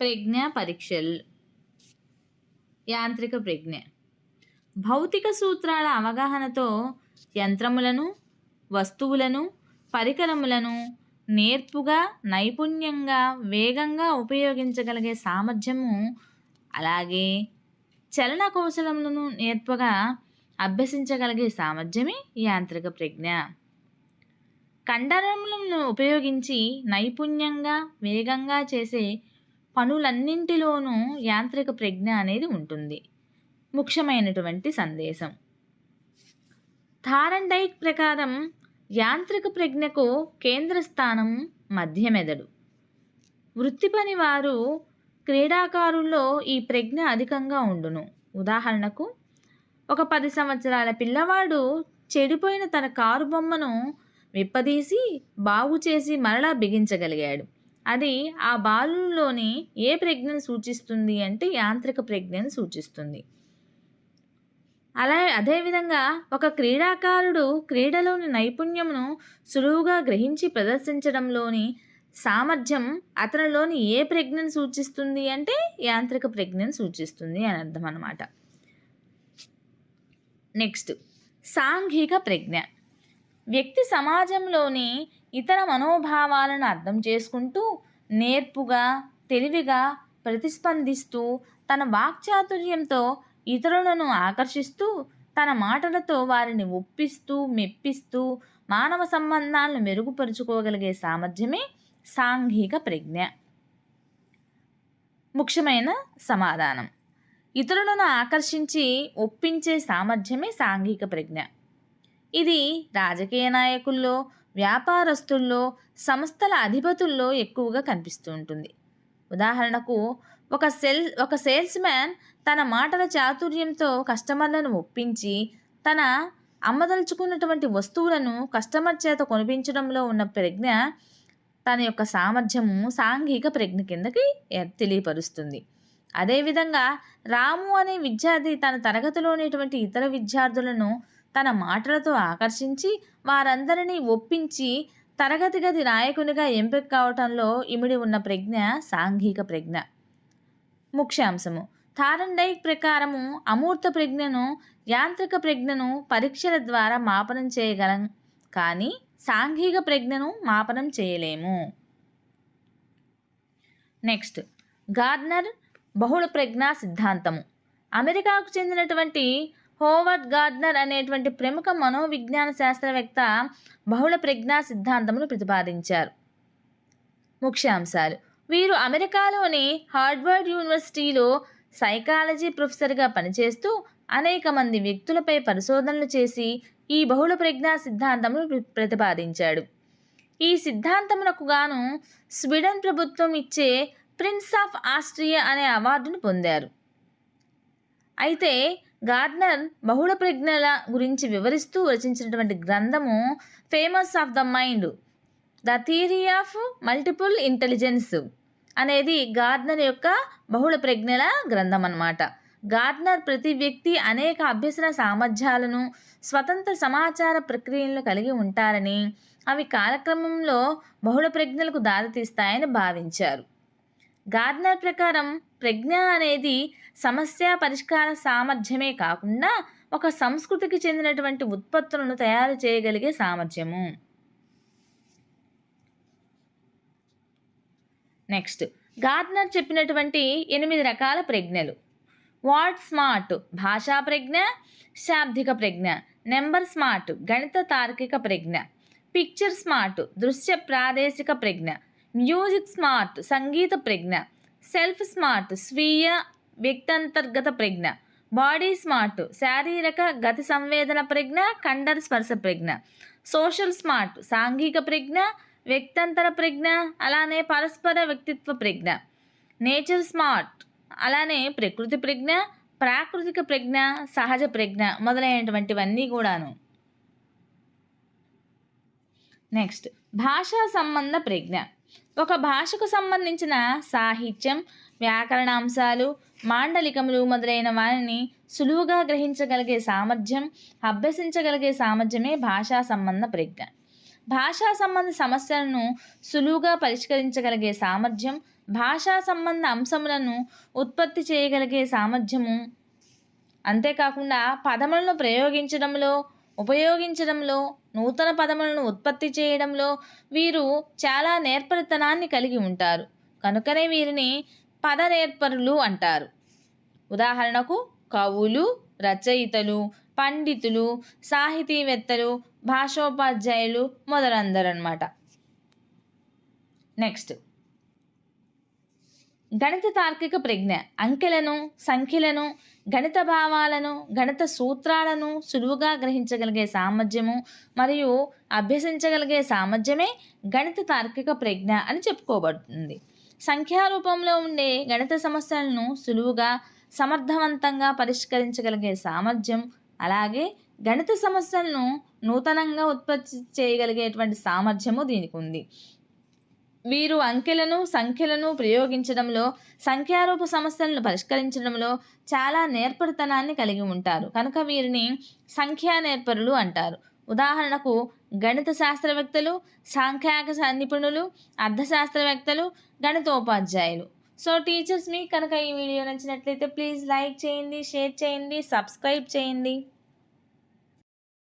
ప్రజ్ఞ పరీక్షలు. యాంత్రిక ప్రజ్ఞ. భౌతిక సూత్రాల అవగాహనతో యంత్రములను వస్తువులను పరికరములను నేర్పుగా నైపుణ్యంగా వేగంగా ఉపయోగించగలిగే సామర్థ్యము అలాగే చలన కౌశలములను నేర్పగా అభ్యసించగలిగే సామర్థ్యమే యాంత్రిక ప్రజ్ఞ. కండరములను ఉపయోగించి నైపుణ్యంగా వేగంగా చేసే పనులన్నింటిలోనూ యాంత్రిక ప్రజ్ఞ అనేది ఉంటుంది. ముఖ్యమైనటువంటి సందేశం. థారండైక్ ప్రకారం యాంత్రిక ప్రజ్ఞకు కేంద్ర స్థానం మధ్యమెదడు. వృత్తిపని వారు క్రీడాకారుల్లో ఈ ప్రజ్ఞ అధికంగా ఉండును. ఉదాహరణకు ఒక పది సంవత్సరాల పిల్లవాడు చెడిపోయిన తన కారు బొమ్మను విప్పదీసి బాగు చేసి మరలా బిగించగలిగాడు. అది ఆ బాలులోని ఏ ప్రజ్ఞను సూచిస్తుంది అంటే యాంత్రిక ప్రజ్ఞను సూచిస్తుంది. అలా అదేవిధంగా ఒక క్రీడాకారుడు క్రీడలోని నైపుణ్యమును సులువుగా గ్రహించి ప్రదర్శించడంలోని సామర్థ్యం అతనిలోని ఏ ప్రజ్ఞను సూచిస్తుంది అంటే యాంత్రిక ప్రజ్ఞను సూచిస్తుంది అని అర్థం అన్నమాట. నెక్స్ట్ సాంఘిక ప్రజ్ఞ. వ్యక్తి సమాజంలోని ఇతర మనోభావాలను అర్థం చేసుకుంటూ నేర్పుగా తెలివిగా ప్రతిస్పందిస్తూ తన వాక్చాతుర్యంతో ఇతరులను ఆకర్షిస్తూ తన మాటలతో వారిని ఒప్పిస్తూ మెప్పిస్తూ మానవ సంబంధాలను మెరుగుపరుచుకోగలిగే సామర్థ్యమే సాంఘిక ప్రజ్ఞ. ముఖ్యమైన సమాధానం. ఇతరులను ఆకర్షించి ఒప్పించే సామర్థ్యమే సాంఘిక ప్రజ్ఞ. ఇది రాజకీయ నాయకుల్లో వ్యాపారస్తుల్లో సంస్థల అధిపతుల్లో ఎక్కువగా కనిపిస్తూ ఉంటుంది. ఉదాహరణకు ఒక సెల్ ఒక సేల్స్ మ్యాన్ తన మాటల చాతుర్యంతో కస్టమర్లను ఒప్పించి తన అమ్మదలుచుకున్నటువంటి వస్తువులను కస్టమర్ చేత కొనిపించడంలో ఉన్న ప్రజ్ఞ తన యొక్క సామర్థ్యము సాంఘిక ప్రజ్ఞ కిందకి తెలియపరుస్తుంది. అదేవిధంగా రాము అనే విద్యార్థి తన తరగతిలోనేటువంటి ఇతర విద్యార్థులను తన మాటలతో ఆకర్షించి వారందరినీ ఒప్పించి తరగతి గది నాయకునిగా ఎంపిక కావటంలో ఇమిడి ఉన్న ప్రజ్ఞ సాంఘిక ప్రజ్ఞ. ముఖ్యాంశము. థారండైక్ ప్రకారము అమూర్త ప్రజ్ఞను యాంత్రిక ప్రజ్ఞను పరీక్షల ద్వారా మాపనం చేయగలం కానీ సాంఘిక ప్రజ్ఞను మాపనం చేయలేము. నెక్స్ట్. గార్నర్ బహుళ ప్రజ్ఞా సిద్ధాంతము. అమెరికాకు చెందినటువంటి హోవర్డ్ గార్డ్నర్ అనేటువంటి ప్రముఖ మనోవిజ్ఞాన శాస్త్రవేత్త బహుళ ప్రజ్ఞా సిద్ధాంతమును ప్రతిపాదించారు. ముఖ్యాంశాలు. వీరు అమెరికాలోని హార్వర్డ్ యూనివర్సిటీలో సైకాలజీ ప్రొఫెసర్గా పనిచేస్తూ అనేక మంది వ్యక్తులపై పరిశోధనలు చేసి ఈ బహుళ ప్రజ్ఞా సిద్ధాంతమును ప్ర- ప్రతిపాదించాడు. ఈ సిద్ధాంతమునకు గాను స్వీడన్ ప్రభుత్వం ఇచ్చే ప్రిన్స్ ఆఫ్ ఆస్ట్రియా అనే అవార్డును పొందారు. అయితే గార్డ్నర్ బహుళ ప్రజ్ఞల గురించి వివరిస్తూ రచించినటువంటి గ్రంథము famous of the mind the theory of multiple intelligence అనేది గార్డ్నర్ యొక్క బహుళ ప్రజ్ఞల గ్రంథం అన్నమాట. గార్డ్నర్ ప్రతి వ్యక్తి అనేక అభ్యసన సామర్థ్యాలను స్వతంత్ర సమాచార ప్రక్రియలను కలిగి ఉంటారని అవి కాలక్రమంలో బహుళ ప్రజ్ఞలకు దారితీస్తాయని భావించారు. గార్డ్నర్ ప్రకారం ప్రజ్ఞ అనేది సమస్య పరిష్కార సామర్థ్యమే కాకుండా ఒక సంస్కృతికి చెందినటువంటి ఉత్పత్తులను తయారు చేయగలిగే సామర్థ్యము. నెక్స్ట్ గార్డ్నర్ చెప్పినటువంటి ఎనిమిది రకాల ప్రజ్ఞలు. What smart? భాషా ప్రజ్ఞ శాబ్దిక ప్రజ్ఞ. Number smart? గణిత తార్కిక ప్రజ్ఞ. Picture smart? దృశ్య ప్రాదేశిక ప్రజ్ఞ. మ్యూజిక్ స్మార్ట్ సంగీత ప్రజ్ఞ. సెల్ఫ్ స్మార్ట్ స్వీయ వ్యక్తంతర్గత ప్రజ్ఞ. బాడీ స్మార్ట్ శారీరక గతి సంవేదన ప్రజ్ఞ కండర స్పర్శ ప్రజ్ఞ. సోషల్ స్మార్ట్ సాంఘిక ప్రజ్ఞ వ్యక్తంతర ప్రజ్ఞ అలానే పరస్పర వ్యక్తిత్వ ప్రజ్ఞ. నేచర్ స్మార్ట్ అలానే ప్రకృతి ప్రజ్ఞ ప్రాకృతిక ప్రజ్ఞ సహజ ప్రజ్ఞ మొదలైనటువంటివన్నీ కూడాను. నెక్స్ట్ భాషా సంబంధ ప్రజ్ఞ. ఒక భాషకు సంబంధించిన సాహిత్యం వ్యాకరణాంశాలు మాండలికములు మొదలైన వారిని సులువుగా గ్రహించగలిగే సామర్థ్యం అభ్యసించగలిగే సామర్థ్యమే భాషా సంబంధ ప్రజ్ఞ. భాషా సంబంధ సమస్యలను సులువుగా పరిష్కరించగలిగే సామర్థ్యం భాషా సంబంధ అంశములను ఉత్పత్తి చేయగలిగే సామర్థ్యము. అంతేకాకుండా పదములను ప్రయోగించడంలో ఉపయోగించడంలో నూతన పదములను ఉత్పత్తి చేయడంలో వీరు చాలా నేర్పరితనాన్ని కలిగి ఉంటారు. కనుకనే వీరిని పద నేర్పరులు అంటారు. ఉదాహరణకు కవులు రచయితలు పండితులు సాహితీవేత్తలు భాషోపాధ్యాయులు మొదలందరనమాట నెక్స్ట్ గణిత తార్కిక ప్రజ్ఞ. అంకెలను సంఖ్యలను గణిత భావాలను గణిత సూత్రాలను సులువుగా గ్రహించగలిగే సామర్థ్యము మరియు అభ్యసించగలిగే సామర్థ్యమే గణిత తార్కిక ప్రజ్ఞ అని చెప్పుకోబడుతుంది. సంఖ్యారూపంలో ఉండే గణిత సమస్యలను సులువుగా సమర్థవంతంగా పరిష్కరించగలిగే సామర్థ్యం అలాగే గణిత సమస్యలను నూతనంగా ఉత్పత్తి చేయగలిగేటువంటి సామర్థ్యము దీనికి ఉంది. వీరు అంకెలను సంఖ్యలను ప్రయోగించడంలో సంఖ్యారూప సమస్యలను పరిష్కరించడంలో చాలా నేర్పరితనాన్ని కలిగి ఉంటారు. కనుక వీరిని సంఖ్యా నేర్పరులు అంటారు. ఉదాహరణకు గణిత శాస్త్రవేత్తలు సాంఖ్యాక నిపుణులు అర్థశాస్త్రవేత్తలు గణితోపాధ్యాయులు. సో టీచర్స్ మీకు కనుక ఈ వీడియో నచ్చినట్లయితే ప్లీజ్ లైక్ చేయండి షేర్ చేయండి సబ్స్క్రైబ్ చేయండి.